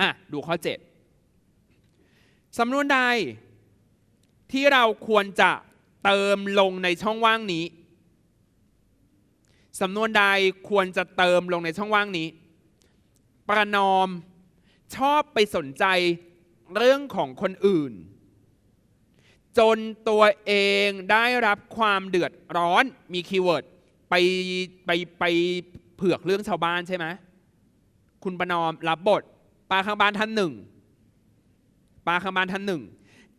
อะดูข้อ 7 สำนวนใดที่เราควรจะเติมลงในช่องว่างนี้ สำนวนใดควรจะเติมลงในช่องว่างนี้ ประนอมชอบไปสนใจเรื่องของคนอื่น จนตัวเองได้รับความเดือดร้อนมีคีย์เวิร์ดไปไปไปเผือกเรื่องชาวบ้านใช่ไหมคุณประนอมรับบท ป้าข้างบ้านท่านหนึ่งป้าข้างบ้านท่านหนึ่ง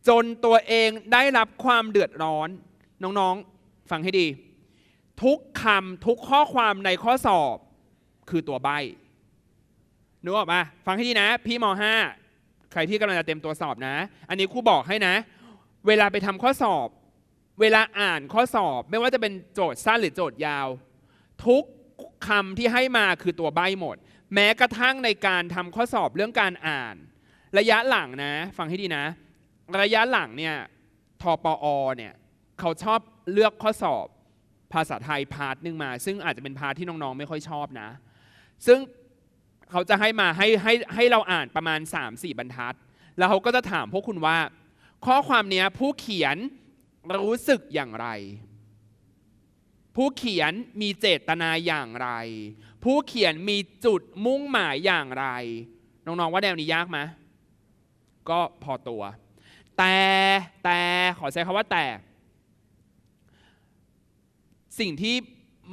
จนตัวเองได้รับความเดือดร้อน น้องๆ ฟังให้ดี ทุกคำทุกข้อความในข้อสอบคือตัวใบนึกออกปะฟังให้ดีนะ พี่ม .5 ใครที่กำลังจะเต็มตัวสอบนะ อันนี้ครูบอกให้นะ เวลาไปทำข้อสอบ เวลาอ่านข้อสอบ ไม่ว่าจะเป็นโจทย์สั้นหรือโจทย์ยาว ทุกคำที่ให้มาคือตัวใบหมด แม้กระทั่งในการทำข้อสอบเรื่องการอ่าน ระยะหลังนะ ฟังให้ดีนะ ระยะหลังเนี่ยทปอเนี่ยเขาชอบเลือกข้อสอบภาษาไทยพาร์ทหนึ่งมา ซึ่งอาจจะเป็นพาร์ทที่น้องๆ ไม่ค่อยชอบนะ ซึ่งเขาจะให้มาให้ให้ให้เราอ่านประมาณ 3-4 บรรทัด แล้วเขาก็จะถามพวกคุณว่า ข้อความเนี้ยผู้เขียนรู้สึกอย่างไร ผู้เขียนมีเจตนาอย่างไร ผู้เขียนมีจุดมุ่งหมายอย่างไร น้องๆว่าแนวนี้ยากไหมก็พอตัว แต่แต่ขอใช้คำว่าแต่ สิ่งที่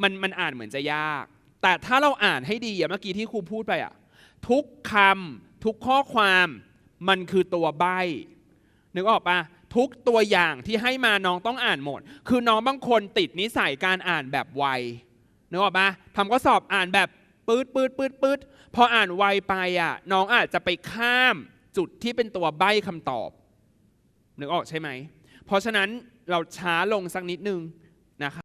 มันมันอ่านเหมือนจะยาก แต่ถ้าเราอ่านให้ดีอย่างเมื่อกี้ที่ครูพูดไปอะทุกคำทุกข้อความมันคือตัวใบนึกออกปะ ทุกตัวอย่างที่ให้มาน้องต้องอ่านหมด คือน้องบางคนติดนิสัยการอ่านแบบไวนึกออกปะทำข้อสอบอ่านแบบปืดปืดปืดปืดพออ่านไวไปอะ น้องอาจจะไปข้ามจุดที่เป็นตัวใบคำตอบนึกออกใช่ไหม เพราะฉะนั้นเราช้าลงสักนิดนึงนะครับ